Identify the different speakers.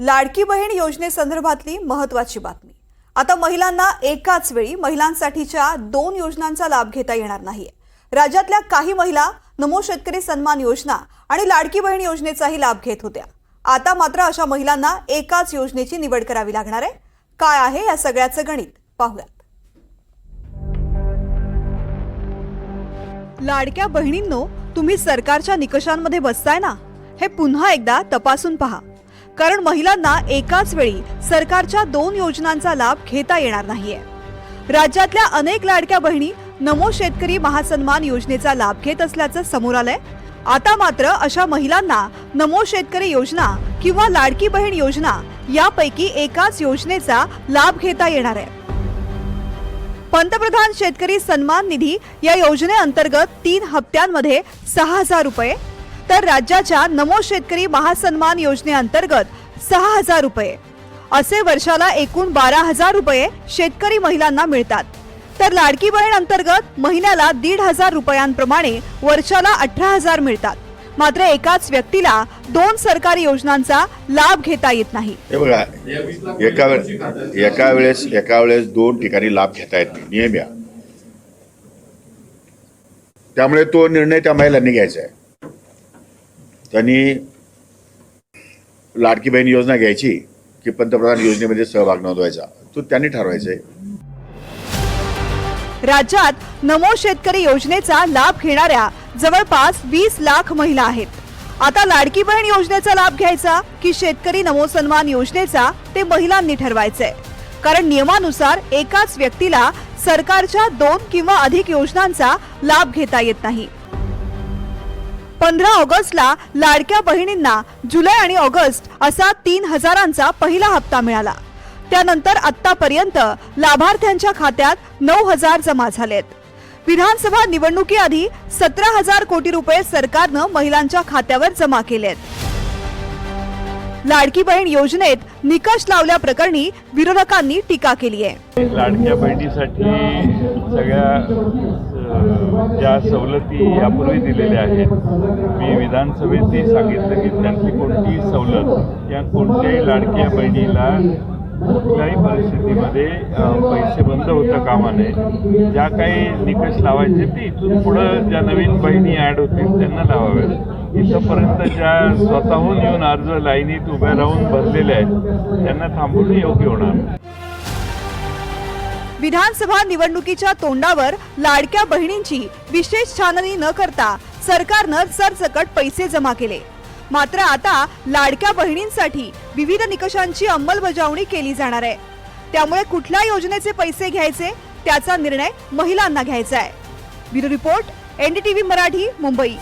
Speaker 1: लाडकी बहीण योजनेसंदर्भातली महत्वाची बातमी. आता महिलांना एकाच वेळी महिलांसाठीच्या दोन योजनांचा लाभ घेता येणार नाहीये. राज्यातल्या काही महिला नमो शेतकरी सन्मान योजना आणि लाडकी बहीण योजनेचाही लाभ घेत होत्या. आता मात्र अशा महिलांना एकाच योजनेची निवड करावी लागणार आहे. काय आहे या सगळ्याचं गणित? पाहूयात. लाडक्या बहिणींनो तुम्ही सरकारच्या निकषांमध्ये बसताय ना? हे पुन्हा एकदा तपासून पहा. कारण महिलांना एकाच वेळी सरकारच्या दोन योजनांचा लाभ घेता येणार नाहीये. राज्यातल्या अनेक लाडक्या बहिणी नमो शेतकरी महासन्मान योजनेचा लाभ घेत असल्याचं समोर आलंय. आता मात्र अशा महिलांना नमो शेतकरी योजना किंवा लाडकी बहीण योजना यापैकी एकाच योजनेचा लाभ घेता येणार आहे. पंतप्रधान शेतकरी सन्मान निधी या योजनेअंतर्गत तीन हप्त्यांमध्ये सहा हजार रुपये तर राज्याच्या नमो शेतकरी महासन्मान योजनेअंतर्गत सहा हजार रुपये. असे वर्षाला एकूण बारा हजार रुपये शेतकरी महिलांना मिळतात. तर लाडकी बहीण अंतर्गत महिन्याला दीड हजार रुपयांप्रमाणे वर्षाला अठरा हजार मिळतात. मात्र एकाच व्यक्तीला दोन सरकारी योजनांचा लाभ घेता येत नाही.
Speaker 2: हे बघा एका वेळ एका वेळेस एका वेळेस दोन ठिकाणी लाभ घेता येत नाही. नियम या. त्यामुळे तो निर्णय त्या महिलांनी घ्यायचा आहे. त्यांनी लाडकी बहीण योजना घ्यायची की पंतप्रधान योजनेमध्ये सहभाग नोंदवायचा. तो त्यांनी ठरवायचा आहे
Speaker 1: राज्यात नमो शेतकरी योजनेचा लाभ घेणाऱ्या जवळपास वीस लाख महिला आहेत. आता लाडकी बहीण योजनेचा लाभ घ्यायचा की शेतकरी नमो सन्मान योजनेचा ते महिलांनी ठरवायचंय. कारण नियमानुसार एकाच व्यक्तीला सरकारच्या दोन किंवा अधिक योजनांचा लाभ घेता येत नाही. पंधरा ऑगस्टला लाडक्या बहिणींना जुलै आणि ऑगस्ट असा तीन हजारांचा पहिला हप्ता मिळाला. त्यानंतर आतापर्यंत लाभार्थ्यांच्या खात्यात नऊ हजार जमा झालेत. विधानसभा निवडणुकीआधी सतरा हजार कोटी रुपये सरकारनं महिलांच्या खात्यावर जमा केलेत. लाडकी बहीण योजनेत निकष लावल्याप्रकरणी विरोधकांनी टीका केली आहे.
Speaker 3: लाडक्या बहिणीसाठी सगळ्या ज्या सवलती यापूर्वी दिलेल्या आहेत मी विधानसभेतही सांगितलं की त्यांची कोणतीही सवलत या कोणत्याही लाडक्या बहिणीला कुठल्याही परिस्थितीमध्ये पैसे बंद होता कामा नये ज्या काही निकष लावायचे ते इथून पुढं ज्या नवीन बहिणी ॲड होतील त्यांना लावाव्यात. इथंपर्यंत ज्या स्वतःहून येऊन अर्ज लाईनीत उभ्या राहून भरलेल्या आहेत त्यांना थांबवणं योग्य होणार
Speaker 1: विधानसभा निवडणुकीच्या तोंडावर लाडक्या बहिणींची विशेष छाननी न करता सरकारनं सरसकट पैसे जमा केले. मात्र आता लाडक्या बहिणींसाठी विविध निकषांची अंमलबजावणी केली जाणार आहे. त्यामुळे कुठल्या योजनेचे पैसे घ्यायचे त्याचा निर्णय महिलांना घ्यायचा आहे. Bureau report NDTV Marathi Mumbai.